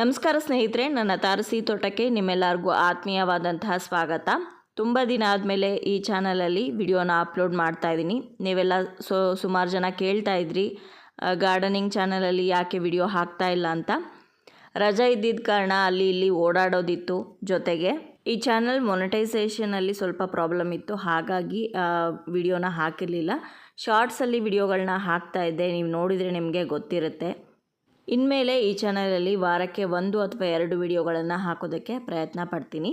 ನಮಸ್ಕಾರ ಸ್ನೇಹಿತರೆ, ನನ್ನ ತಾರಸಿ ತೋಟಕ್ಕೆ ನಿಮ್ಮೆಲ್ಲರಿಗೂ ಆತ್ಮೀಯವಾದಂತಹ ಸ್ವಾಗತ. ತುಂಬ ದಿನ ಆದಮೇಲೆ ಈ ಚಾನಲಲ್ಲಿ ವಿಡಿಯೋನ ಅಪ್ಲೋಡ್ ಮಾಡ್ತಾ ಇದ್ದೀನಿ. ನೀವೆಲ್ಲ ಸೊ, ಸುಮಾರು ಜನ ಕೇಳ್ತಾ ಇದ್ರಿ ಗಾರ್ಡನಿಂಗ್ ಚಾನಲಲ್ಲಿ ಯಾಕೆ ವಿಡಿಯೋ ಹಾಕ್ತಾ ಇಲ್ಲ ಅಂತ. ರಜಾ ಇದ್ದಿದ್ದ ಕಾರಣ ಅಲ್ಲಿ ಇಲ್ಲಿ ಓಡಾಡೋದಿತ್ತು ಜೊತೆಗೆ. ಈ ಚಾನಲ್ ಮೊನಟೈಸೇಷನಲ್ಲಿ ಸ್ವಲ್ಪ ಪ್ರಾಬ್ಲಮ್ ಇತ್ತು, ಹಾಗಾಗಿ ವಿಡಿಯೋನ ಹಾಕಿರಲಿಲ್ಲ. ಶಾರ್ಟ್ಸಲ್ಲಿ ವಿಡಿಯೋಗಳನ್ನ ಹಾಕ್ತಾ ಇದ್ದೆ, ನೀವು ನೋಡಿದರೆ ನಿಮಗೆ ಗೊತ್ತಿರುತ್ತೆ. ಇನ್ಮೇಲೆ ಈ ಚಾನಲಲ್ಲಿ ವಾರಕ್ಕೆ ಒಂದು ಅಥವಾ ಎರಡು ವಿಡಿಯೋಗಳನ್ನು ಹಾಕೋದಕ್ಕೆ ಪ್ರಯತ್ನ ಪಡ್ತೀನಿ.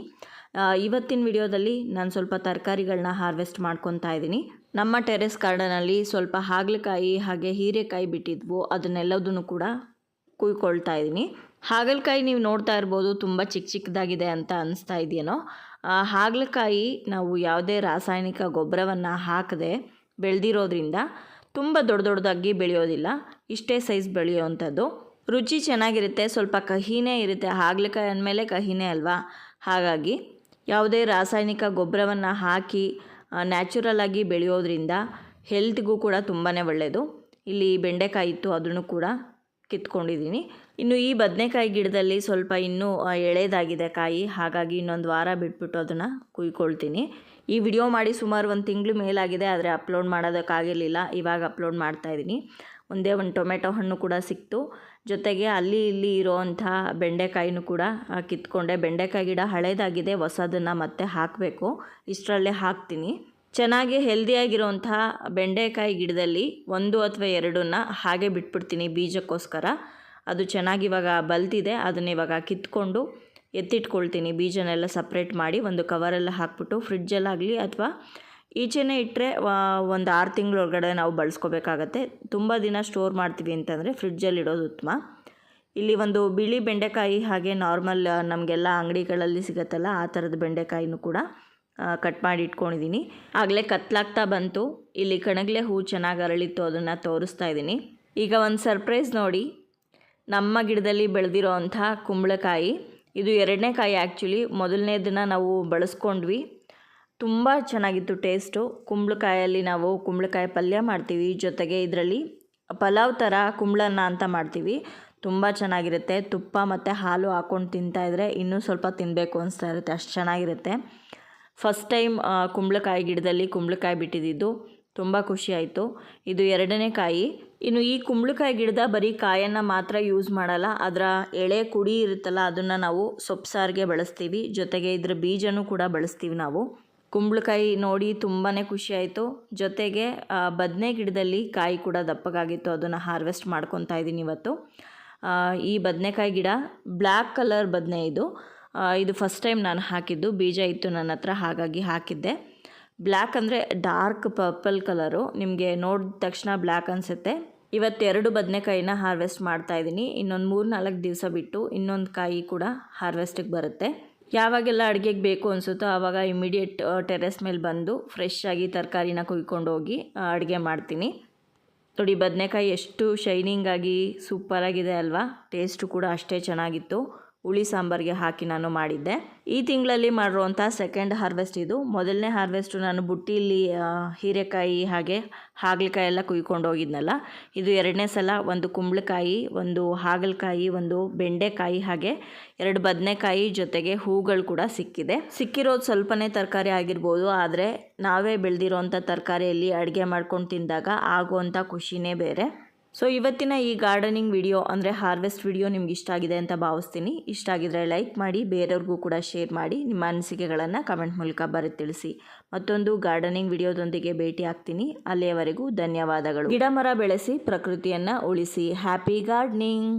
ಇವತ್ತಿನ ವಿಡಿಯೋದಲ್ಲಿ ನಾನು ಸ್ವಲ್ಪ ತರಕಾರಿಗಳನ್ನ ಹಾರ್ವೆಸ್ಟ್ ಮಾಡ್ಕೊತಾ ಇದ್ದೀನಿ. ನಮ್ಮ ಟೆರೆಸ್ ಗಾರ್ಡನಲ್ಲಿ ಸ್ವಲ್ಪ ಹಾಗಲಕಾಯಿ ಹಾಗೆ ಹೀರೆಕಾಯಿ ಬಿಟ್ಟಿದ್ವು. ಅದನ್ನೆಲ್ಲದನ್ನು ಕೂಡ ಕುಯ್ಕೊಳ್ತಾ ಇದ್ದೀನಿ. ಹಾಗಲಕಾಯಿ ನೀವು ನೋಡ್ತಾ ಇರ್ಬೋದು, ತುಂಬ ಚಿಕ್ಕ ಚಿಕ್ಕದಾಗಿದೆ ಅಂತ ಅನಿಸ್ತಾ ಇದೆಯೇನೋ. ಹಾಗಲಕಾಯಿ ನಾವು ಯಾವುದೇ ರಾಸಾಯನಿಕ ಗೊಬ್ಬರವನ್ನು ಹಾಕದೆ ಬೆಳೆದಿರೋದ್ರಿಂದ ತುಂಬ ದೊಡ್ಡ ದೊಡ್ಡದಾಗಿ ಬೆಳೆಯೋದಿಲ್ಲ. ಇಷ್ಟೇ ಸೈಜ್ ಬೆಳೆಯೋವಂಥದ್ದು. ರುಚಿ ಚೆನ್ನಾಗಿರುತ್ತೆ, ಸ್ವಲ್ಪ ಕಹಿನೇ ಇರುತ್ತೆ, ಹಾಗಲಕಾಯಿ ಅಂದಮೇಲೆ ಕಹಿನೇ ಅಲ್ವಾ? ಹಾಗಾಗಿ ಯಾವುದೇ ರಾಸಾಯನಿಕ ಗೊಬ್ಬರವನ್ನು ಹಾಕಿ ನ್ಯಾಚುರಲ್ ಆಗಿ ಬೆಳೆಯೋದ್ರಿಂದ ಹೆಲ್ತ್ಗೂ ಕೂಡ ತುಂಬಾ ಒಳ್ಳೆಯದು ಇಲ್ಲಿ ಬೆಂಡೆಕಾಯಿ ಇತ್ತು, ಅದನ್ನು ಕೂಡ ಕಿತ್ಕೊಂಡಿದ್ದೀನಿ ಇನ್ನು ಈ ಬದನೆಕಾಯಿ ಗಿಡದಲ್ಲಿ ಸ್ವಲ್ಪ ಇನ್ನೂ ಎಳೆದಾಗಿದೆ ಕಾಯಿ, ಹಾಗಾಗಿ ಇನ್ನೊಂದು ವಾರ ಬಿಟ್ಬಿಟ್ಟು ಅದನ್ನು ಕುಯ್ಕೊಳ್ತೀನಿ. ಈ ವಿಡಿಯೋ ಮಾಡಿ ಸುಮಾರು ಒಂದು ತಿಂಗಳು ಮೇಲಾಗಿದೆ, ಆದರೆ ಅಪ್ಲೋಡ್ ಮಾಡೋದಕ್ಕಾಗಿರಲಿಲ್ಲ, ಇವಾಗ ಅಪ್ಲೋಡ್ ಮಾಡ್ತಾ ಇದ್ದೀನಿ ಒಂದೇ ಒಂದು ಟೊಮೆಟೊ ಹಣ್ಣು ಕೂಡ ಸಿಕ್ತು. ಜೊತೆಗೆ ಅಲ್ಲಿ ಇಲ್ಲಿ ಇರೋವಂಥ ಬೆಂಡೆಕಾಯಿನೂ ಕೂಡ ಕಿತ್ಕೊಂಡೆ. ಬೆಂಡೆಕಾಯಿ ಗಿಡ ಹಳೇದಾಗಿದೆ, ಹೊಸದನ್ನು ಮತ್ತೆ ಹಾಕಬೇಕು. ಇಷ್ಟರಲ್ಲೇ ಹಾಕ್ತೀನಿ. ಚೆನ್ನಾಗಿ ಹೆಲ್ದಿಯಾಗಿರುವಂಥ ಬೆಂಡೆಕಾಯಿ ಗಿಡದಲ್ಲಿ ಒಂದು ಅಥವಾ ಎರಡನ್ನ ಹಾಗೆ ಬಿಟ್ಬಿಡ್ತೀನಿ ಬೀಜಕ್ಕೋಸ್ಕರ. ಅದು ಚೆನ್ನಾಗಿ ಇವಾಗ ಬಲ್ತಿದೆ, ಅದನ್ನ ಇವಾಗ ಕಿತ್ಕೊಂಡು ಎತ್ತಿಟ್ಕೊಳ್ತೀನಿ. ಬೀಜನೆಲ್ಲ ಸಪ್ರೇಟ್ ಮಾಡಿ ಒಂದು ಕವರೆಲ್ಲ ಹಾಕ್ಬಿಟ್ಟು, ಫ್ರಿಡ್ಜಲ್ಲಾಗಲಿ ಅಥವಾ ಈಚೆನೇ ಇಟ್ಟರೆ ಒಂದು ಆರು ತಿಂಗಳೊಳಗಡೆ ನಾವು ಬಳಸ್ಕೋಬೇಕಾಗತ್ತೆ. ತುಂಬ ದಿನ ಸ್ಟೋರ್ ಮಾಡ್ತೀವಿ ಅಂತಂದರೆ ಫ್ರಿಡ್ಜಲ್ಲಿ ಇಡೋದು ಉತ್ತಮ. ಇಲ್ಲಿ ಒಂದು ಬಿಳಿ ಬೆಂಡೆಕಾಯಿ ಹಾಗೆ ನಾರ್ಮಲ್ ನಮಗೆಲ್ಲ ಅಂಗಡಿಗಳಲ್ಲಿ ಸಿಗುತ್ತಲ್ಲ, ಆ ಥರದ ಬೆಂಡೆಕಾಯಿನೂ ಕೂಡ ಕಟ್ ಮಾಡಿ ಇಟ್ಕೊಂಡಿದ್ದೀನಿ ಆಗಲೇ ಕತ್ಲಾಗ್ತಾ ಬಂತು. ಇಲ್ಲಿ ಕಣಗಲೆ ಹೂ ಚೆನ್ನಾಗಿ ಅರಳಿತ್ತು, ಅದನ್ನು ತೋರಿಸ್ತಾ ಇದ್ದೀನಿ ಈಗ ಒಂದು ಸರ್ಪ್ರೈಸ್ ನೋಡಿ. ನಮ್ಮ ಗಿಡದಲ್ಲಿ ಬೆಳೆದಿರೋ ಅಂಥ ಕುಂಬಳಕಾಯಿ. ಇದು ಎರಡನೇ ಕಾಯಿ ಆ್ಯಕ್ಚುಲಿ ಮೊದಲನೇದನ್ನ ನಾವು ಬಳಸ್ಕೊಂಡ್ವಿ. ತುಂಬ ಚೆನ್ನಾಗಿತ್ತು ಟೇಸ್ಟು. ಕುಂಬಳಕಾಯಲ್ಲಿ ನಾವು ಕುಂಬಳಕಾಯಿ ಪಲ್ಯ ಮಾಡ್ತೀವಿ. ಜೊತೆಗೆ ಇದರಲ್ಲಿ ಪಲಾವ್ ಥರ ಕುಂಬಳನ್ನ ಅಂತ ಮಾಡ್ತೀವಿ. ತುಂಬ ಚೆನ್ನಾಗಿರುತ್ತೆ. ತುಪ್ಪ ಮತ್ತು ಹಾಲು ಹಾಕ್ಕೊಂಡು ತಿಂತಾಯಿದ್ರೆ ಇನ್ನೂ ಸ್ವಲ್ಪ ತಿನ್ನಬೇಕು ಅನಿಸ್ತಾ ಇರುತ್ತೆ. ಅಷ್ಟು ಚೆನ್ನಾಗಿರುತ್ತೆ. ಫಸ್ಟ್ ಟೈಮ್ ಕುಂಬಳಕಾಯಿ ಗಿಡದಲ್ಲಿ ಕುಂಬಳಕಾಯಿ ಬಿಟ್ಟಿದ್ದು. ತುಂಬ ಖುಷಿ ಆಯಿತು. ಇದು ಎರಡನೇ ಕಾಯಿ. ಇನ್ನು ಈ ಕುಂಬಳಕಾಯಿ ಗಿಡದ ಬರೀ ಕಾಯನ್ನು ಮಾತ್ರ ಯೂಸ್ ಮಾಡಲ್ಲ. ಅದರ ಎಳೆ ಕುಡಿ ಇರುತ್ತಲ್ಲ, ಅದನ್ನು ನಾವು ಸೊಪ್ಪು ಸಾರಿಗೆ ಬಳಸ್ತೀವಿ. ಜೊತೆಗೆ ಇದರ ಬೀಜನೂ ಕೂಡ ಬಳಸ್ತೀವಿ ನಾವು. ಕುಂಬಳಕಾಯಿ ನೋಡಿ ತುಂಬಾ ಖುಷಿ ಆಯಿತು. ಜೊತೆಗೆ ಬದನೆ ಗಿಡದಲ್ಲಿ ಕಾಯಿ ಕೂಡ ದಪ್ಪಗಾಗಿತ್ತು. ಅದನ್ನು ಹಾರ್ವೆಸ್ಟ್ ಮಾಡ್ಕೊತಾ ಇದ್ದೀನಿ ಇವತ್ತು. ಈ ಬದನೆಕಾಯಿ ಗಿಡ ಬ್ಲ್ಯಾಕ್ ಕಲರ್ ಬದನೆ ಇದು. ಇದು ಫಸ್ಟ್ ಟೈಮ್ ನಾನು ಹಾಕಿದ್ದು. ಬೀಜ ಇತ್ತು ನನ್ನ ಹತ್ರ, ಹಾಗಾಗಿ ಹಾಕಿದ್ದೆ. ಬ್ಲ್ಯಾಕ್ ಅಂದರೆ ಡಾರ್ಕ್ ಪರ್ಪಲ್ ಕಲರು ನಿಮಗೆ ನೋಡಿದ ತಕ್ಷಣ ಬ್ಲ್ಯಾಕ್ ಅನಿಸುತ್ತೆ. ಇವತ್ತೆರಡು ಬದನೆಕಾಯಿನ ಹಾರ್ವೆಸ್ಟ್ ಮಾಡ್ತಾ ಇದ್ದೀನಿ ಇನ್ನೊಂದು ಮೂರು ನಾಲ್ಕು ದಿವಸ ಬಿಟ್ಟು ಇನ್ನೊಂದು ಕಾಯಿ ಕೂಡ ಹಾರ್ವೆಸ್ಟಿಗೆ ಬರುತ್ತೆ. ಯಾವಾಗೆಲ್ಲ ಅಡುಗೆಗೆ ಬೇಕು ಅನಿಸುತ್ತೋ ಆವಾಗ ಇಮಿಡಿಯೇಟ್ ಟೆರೆಸ್ ಮೇಲೆ ಬಂದು ಫ್ರೆಶ್ ಆಗಿ ತರಕಾರಿನ ಕುಯ್ಕೊಂಡು ಹೋಗಿ ಅಡುಗೆ ಮಾಡ್ತೀನಿ. ನೋಡಿ, ಬದನೆಕಾಯಿ ಎಷ್ಟು ಶೈನಿಂಗ್ ಆಗಿ ಸೂಪರಾಗಿದೆ ಅಲ್ವಾ? ಟೇಸ್ಟು ಕೂಡ ಅಷ್ಟೇ ಚೆನ್ನಾಗಿತ್ತು. ಹುಳಿ ಸಾಂಬಾರಿಗೆ ಹಾಕಿ ನಾನು ಮಾಡಿದ್ದೆ. ಈ ತಿಂಗಳಲ್ಲಿ ಮಾಡಿರುವಂಥ ಸೆಕೆಂಡ್ ಹಾರ್ವೆಸ್ಟ್ ಇದು. ಮೊದಲನೇ ಹಾರ್ವೆಸ್ಟು ನಾನು ಬುಟ್ಟಿಲಿ ಹೀರೆಕಾಯಿ ಹಾಗೆ ಹಾಗಲಕಾಯಿ ಎಲ್ಲ ಕುಯ್ಕೊಂಡು ಹೋಗಿದ್ನಲ್ಲ. ಇದು ಎರಡನೇ ಸಲ ಒಂದು ಕುಂಬಳಕಾಯಿ, ಒಂದು ಹಾಗಲಕಾಯಿ, ಒಂದು ಬೆಂಡೆಕಾಯಿ ಹಾಗೆ ಎರಡು ಬದನೆಕಾಯಿ ಜೊತೆಗೆ ಹೂಗಳು ಕೂಡ ಸಿಕ್ಕಿದೆ. ಸಿಕ್ಕಿರೋದು ಸ್ವಲ್ಪನೇ ತರಕಾರಿ ಆಗಿರ್ಬೋದು, ಆದರೆ ನಾವೇ ಬೆಳೆದಿರೋವಂಥ ತರಕಾರಿಯಲ್ಲಿ ಅಡುಗೆ ಮಾಡ್ಕೊಂಡು ತಿಂದಾಗ ಆಗುವಂಥ ಖುಷಿನೇ ಬೇರೆ. ಸೊ ಇವತ್ತಿನ ಈ ಗಾರ್ಡನಿಂಗ್ ವಿಡಿಯೋ ಅಂದರೆ ಹಾರ್ವೆಸ್ಟ್ ವಿಡಿಯೋ ನಿಮ್ಗೆ ಇಷ್ಟ ಆಗಿದೆ ಅಂತ ಭಾವಿಸ್ತೀನಿ. ಇಷ್ಟ ಆಗಿದ್ರೆ ಲೈಕ್ ಮಾಡಿ, ಬೇರೆಯವ್ರಿಗೂ ಕೂಡ ಶೇರ್ ಮಾಡಿ, ನಿಮ್ಮ ಅನಿಸಿಕೆಗಳನ್ನು ಕಮೆಂಟ್ ಮೂಲಕ ಬರೆ ತಿಳಿಸಿ. ಮತ್ತೊಂದು ಗಾರ್ಡನಿಂಗ್ ವಿಡಿಯೋದೊಂದಿಗೆ ಭೇಟಿ ಆಗ್ತೀನಿ. ಅಲ್ಲಿಯವರೆಗೂ ಧನ್ಯವಾದಗಳು. ಗಿಡ ಮರ ಬೆಳೆಸಿ, ಪ್ರಕೃತಿಯನ್ನು ಉಳಿಸಿ. Happy gardening